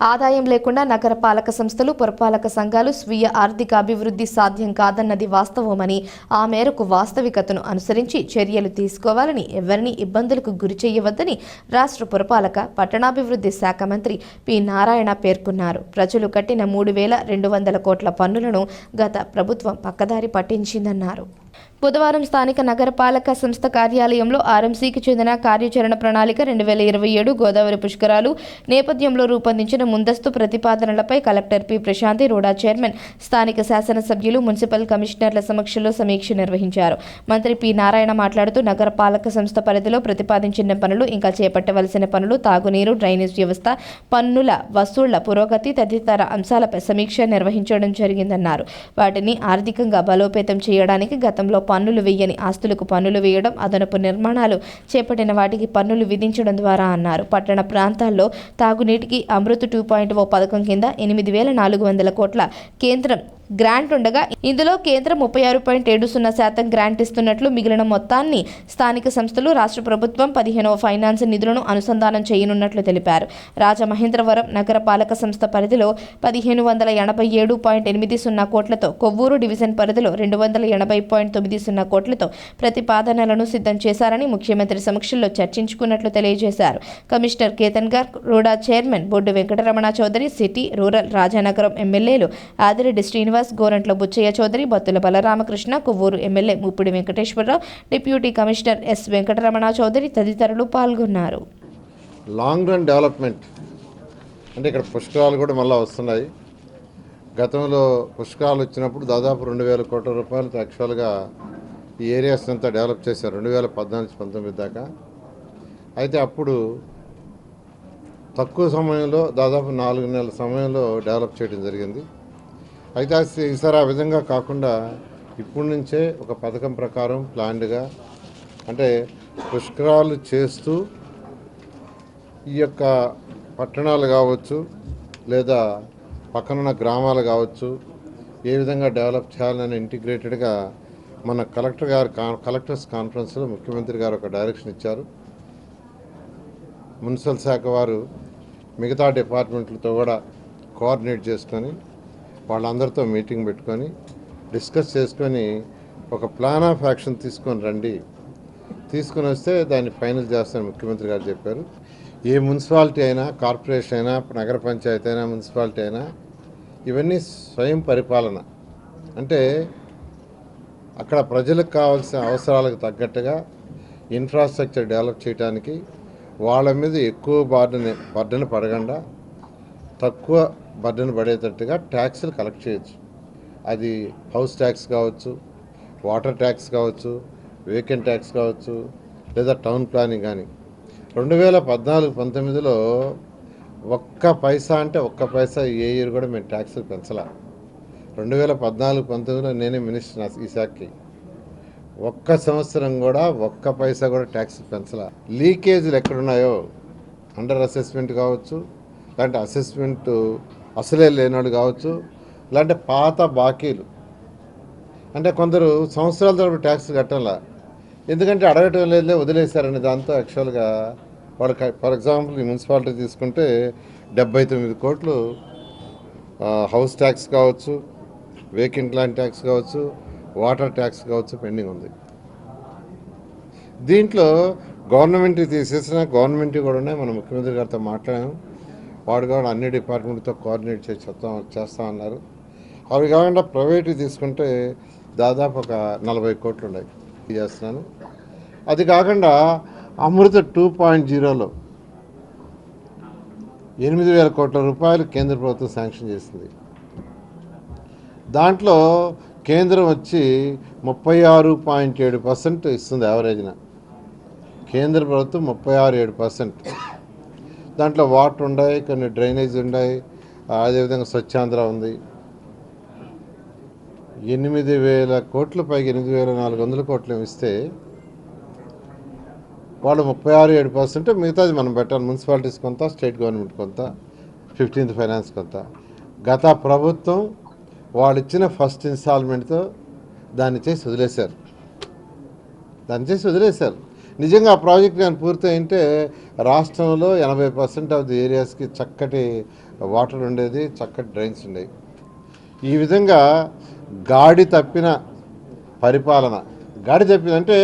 ఆదాయం లేకుండా నగరపాలక సంస్థలు పురపాలక సంఘాలు స్వీయ ఆర్థిక అభివృద్ధి సాధ్యం కాదన్నది వాస్తవమని ఆ మేరకు వాస్తవికతను అనుసరించి చర్యలు తీసుకోవాలని ఎవరిని ఇబ్బందులకు గురి చేయవద్దని రాష్ట్ర పురపాలక పట్టణాభివృద్ధి శాఖ మంత్రి పి. నారాయణ పేర్కొన్నారు. ప్రజలు కట్టిన మూడు వేల రెండు వందల కోట్ల పన్నులను గత ప్రభుత్వం పక్కదారి పట్టించిందన్నారు. బుధవారం స్థానిక నగరపాలక సంస్థ కార్యాలయంలో ఆర్ఎంసీకి చెందిన కార్యాచరణ ప్రణాళిక రెండు వేల ఇరవై ఏడు గోదావరి పుష్కరాలు నేపథ్యంలో రూపొందించిన ముందస్తు ప్రతిపాదనలపై collector P. Prashanthi RUDA chairman స్థానిక శాసనసభ్యులు మున్సిపల్ కమిషనర్ల సమక్షంలో సమీక్ష నిర్వహించారు. మంత్రి పి. నారాయణ మాట్లాడుతూ నగరపాలక సంస్థ పరిధిలో ప్రతిపాదించిన పనులు ఇంకా చేపట్టవలసిన పనులు తాగునీరు డ్రైనేజ్ వ్యవస్థ పన్నుల వసూళ్ళ పురోగతి తదితర అంశాలపై సమీక్ష నిర్వహించడం జరిగిందన్నారు. వాటిని ఆర్థికంగా బలోపేతం చేయడానికి గతంలో పన్నులు వేయని ఆస్తులకు పన్నులు వేయడం అదనపు నిర్మాణాలు చేపట్టిన వాటికి పన్నులు విధించడం ద్వారా అన్నారు. పట్టణ ప్రాంతాల్లో తాగునీటికి అమృత్ టూ పాయింట్ ఓ పథకం కింద ఎనిమిది వేల నాలుగు వందల కోట్ల కేంద్రం గ్రాంట్ ఉండగా ఇందులో కేంద్రం ముప్పై ఆరు పాయింట్ ఏడు సున్నా శాతం గ్రాంట్ ఇస్తున్నట్లు మిగిలిన మొత్తాన్ని స్థానిక సంస్థలు రాష్ట్ర ప్రభుత్వం పదిహేనవ ఫైనాన్స్ నిధులను అనుసంధానం చేయనున్నట్లు తెలిపారు. రాజమహేంద్రవరం నగర పాలక సంస్థ పరిధిలో పదిహేను వందల ఎనభై ఏడు పాయింట్ ఎనిమిది సున్నా కోట్లతో కొవ్వూరు డివిజన్ పరిధిలో రెండు వందల ఎనభై పాయింట్ తొమ్మిది సున్నా కోట్లతో ప్రతిపాదనలను సిద్ధం చేశారని ముఖ్యమంత్రి సమక్షంలో చర్చించుకున్నట్లు తెలియజేశారు. Commissioner Ketan Garg RUDA chairman Boddu Venkataramana Chowdary city rural Rajanagaram ఎమ్మెల్యేలు Adireddy Srinivas Gorantla Butchaiah Chowdary Battula Balaramakrishna Kovvur MLA Muppidi Venkateswara Rao deputy commissioner S Venkataramana Chowdary తదితరులు పాల్గొన్నారు. లాంగ్ రన్ డెవలప్మెంట్ అంటే ఇక్కడ పుష్కరాలు కూడా మళ్ళీ వస్తున్నాయి. గతంలో పుష్కరాలు వచ్చినప్పుడు దాదాపు రెండు వేల కోట్ల రూపాయలతో యాక్చువల్గా ఈ ఏరియాస్ అంతా డెవలప్ చేశారు. రెండు వేల పద్నాలుగు పంతొమ్మిది దాకా. అయితే అప్పుడు తక్కువ సమయంలో దాదాపు నాలుగు నెలల సమయంలో డెవలప్ చేయడం జరిగింది. అయితే ఈసారి ఆ విధంగా కాకుండా ఇప్పటి నుంచే ఒక పథకం ప్రకారం ప్లాన్డ్గా అంటే పుష్కరాలు చేస్తూ ఈ యొక్క పట్టణాలు కావచ్చు లేదా పక్కనున్న గ్రామాలు కావచ్చు ఏ విధంగా డెవలప్ చేయాలని ఇంటిగ్రేటెడ్గా మన కలెక్టర్ గారు కా- కలెక్టర్స్ కాన్ఫరెన్స్లో ముఖ్యమంత్రి గారు ఒక డైరెక్షన్ ఇచ్చారు. మున్సిపల్ శాఖ వారు మిగతా డిపార్ట్మెంట్లతో కూడా కోఆర్డినేట్ చేసుకొని వాళ్ళందరితో మీటింగ్ పెట్టుకొని డిస్కస్ చేసుకొని ఒక ప్లాన్ ఆఫ్ యాక్షన్ తీసుకొని రండి. తీసుకుని వస్తే దాన్ని ఫైనల్ చేస్తారని ముఖ్యమంత్రి గారు చెప్పారు. ఏ మున్సిపాలిటీ అయినా కార్పొరేషన్ అయినా నగర పంచాయతీ అయినా మున్సిపాలిటీ అయినా ఇవన్నీ స్వయం పరిపాలన. అంటే అక్కడ ప్రజలకు కావాల్సిన అవసరాలకు తగ్గట్టుగా ఇన్ఫ్రాస్ట్రక్చర్ డెవలప్ చేయడానికి వాళ్ళ మీద ఎక్కువ బర్డన్ బర్డన్ పడకుండా తక్కువ బర్డన్ పడేటట్టుగా ట్యాక్స్లు కలెక్ట్ చేయొచ్చు. అది హౌస్ ట్యాక్స్ కావచ్చు వాటర్ ట్యాక్స్ కావచ్చు వేకెంట్ ట్యాక్స్ కావచ్చు లేదా టౌన్ ప్లానింగ్ కానీ. రెండు వేల పద్నాలుగు పంతొమ్మిదిలో ఒక్క పైసా అంటే ఒక్క పైసా ఏ ఇయర్ కూడా మేము ట్యాక్స్లు పెంచలా. రెండు వేల పద్నాలుగు పంతొమ్మిదిలో నేనే మినిస్టర్ ఈ శాఖకి. ఒక్క సంవత్సరం కూడా ఒక్క పైసా కూడా ట్యాక్స్ పెంచలా. లీకేజీలు ఎక్కడున్నాయో అండర్ అసెస్మెంట్ కావచ్చు లాంటి అసెస్మెంట్ అసలే లేనాడు కావచ్చు లేదంటే పాత బాకీలు. అంటే కొందరు సంవత్సరాల తరపు ట్యాక్స్ కట్టాలా. ఎందుకంటే అడగటం లేదులే వదిలేశారని దాంతో యాక్చువల్గా వాళ్ళకి ఫర్ ఎగ్జాంపుల్ ఈ మున్సిపాలిటీ తీసుకుంటే డెబ్బై తొమ్మిది కోట్లు హౌస్ ట్యాక్స్ కావచ్చు వేకెంట్ ల్యాండ్ ట్యాక్స్ కావచ్చు వాటర్ ట్యాక్స్ కావచ్చు పెండింగ్ ఉంది. దీంట్లో గవర్నమెంట్ తీసేసిన గవర్నమెంట్ కూడా ఉన్నాయి. మన ముఖ్యమంత్రి గారితో మాట్లాడాము. వాడు కూడా అన్ని డిపార్ట్మెంట్తో కోఆర్డినేట్ చేసి చెప్తాం చేస్తామన్నారు అవి కాకుండా ప్రైవేట్ తీసుకుంటే దాదాపు ఒక నలభై కోట్లు ఉన్నాయి చేస్తున్నాను అది కాకుండా అమృత టూ పాయింట్ జీరోలో ఎనిమిది వేల కోట్ల రూపాయలు కేంద్ర ప్రభుత్వం శాంక్షన్ చేసింది. దాంట్లో కేంద్రం వచ్చి ముప్పై ఆరు పాయింట్ ఏడు పర్సెంట్ ఇస్తుంది యావరేజ్న. కేంద్ర ప్రభుత్వం ముప్పై ఆరు ఏడు పర్సెంట్. దాంట్లో వాటర్ ఉన్నాయి కొన్ని డ్రైనేజ్ ఉన్నాయి అదేవిధంగా స్వచ్ఛాంధ్ర ఉంది. ఎనిమిది వేల కోట్ల పైకి ఎనిమిది వేల నాలుగు వందల కోట్లు ఇస్తే వాళ్ళు ముప్పై ఆరు ఏడు పర్సెంట్ మిగతాది మనం పెట్టాలి. మున్సిపాలిటీస్ కొంత స్టేట్ గవర్నమెంట్ కొంత ఫిఫ్టీన్త్ ఫైనాన్స్ కొంత. గత ప్రభుత్వం వాళ్ళు ఇచ్చిన ఫస్ట్ ఇన్స్టాల్మెంట్తో దాన్ని చేసి వదిలేశారు. దాన్ని చేసి వదిలేశారు. నిజంగా ఆ ప్రాజెక్ట్ కానీ పూర్తయింటే రాష్ట్రంలో ఎనభై పర్సెంట్ ఆఫ్ ది ఏరియాస్కి చక్కటి వాటర్ ఉండేది చక్కటి డ్రైన్స్ ఉండేవి. ఈ విధంగా గాడి తప్పిన పరిపాలన. గాడి తప్పిందంటే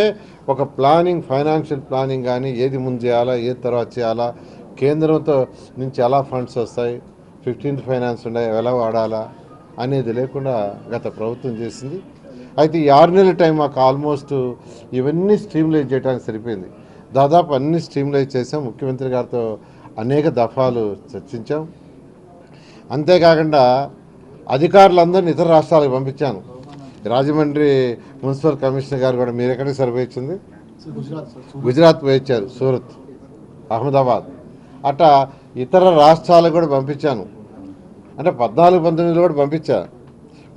ఒక ప్లానింగ్ ఫైనాన్షియల్ ప్లానింగ్ కానీ ఏది ముందు చేయాలా ఏది తర్వాత చేయాలా కేంద్రంతో నుంచి ఎలా ఫండ్స్ వస్తాయి ఫిఫ్టీన్త్ ఫైనాన్స్ ఉన్నాయి ఎలా వాడాలా అనేది లేకుండా గత ప్రభుత్వం చేసింది. అయితే ఈ ఆరు నెలల టైం మాకు ఆల్మోస్ట్ ఇవన్నీ స్ట్రీమ్లైజ్ చేయడానికి సరిపోయింది. దాదాపు అన్ని స్ట్రీమ్లైజ్ చేసాం. ముఖ్యమంత్రి గారితో అనేక దఫాలు చర్చించాం. అంతేకాకుండా అధికారులందరినీ ఇతర రాష్ట్రాలకు పంపించాను. రాజమండ్రి మున్సిపల్ కమిషనర్ గారు కూడా మీరు ఎక్కడికి సర్వే ఇచ్చింది గుజరాత్ పోయించారు సూరత్ అహ్మదాబాద్. అట్లా ఇతర రాష్ట్రాలకు కూడా పంపించాను. అంటే పద్నాలుగు పంతొమ్మిదిలో కూడా పంపించా.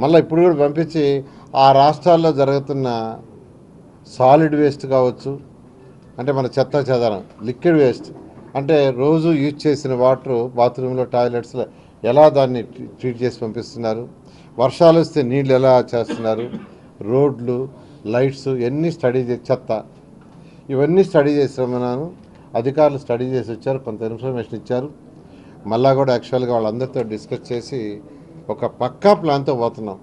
మళ్ళీ ఇప్పుడు కూడా పంపించి ఆ రాష్ట్రాల్లో జరుగుతున్న సాలిడ్ వేస్ట్ కావచ్చు అంటే మన చెత్త చెదరం లిక్విడ్ వేస్ట్ అంటే రోజు యూజ్ చేసిన వాటర్ బాత్రూంలో టాయిలెట్స్లో ఎలా దాన్ని ట్రీట్ చేసి పంపిస్తున్నారు? వర్షాలు వస్తే నీళ్ళు ఎలా చేస్తున్నారు? రోడ్లు లైట్స్ ఎన్ని స్టడీ చెత్త. ఇవన్నీ స్టడీ చేసి రమ్మన్నాను అధికారులు స్టడీ చేసి వచ్చారు కొంత ఇన్ఫర్మేషన్ ఇచ్చారు. మళ్ళా కూడా యాక్చువల్గా వాళ్ళందరితో డిస్కస్ చేసి ఒక పక్కా ప్లాన్తో పోతున్నాం.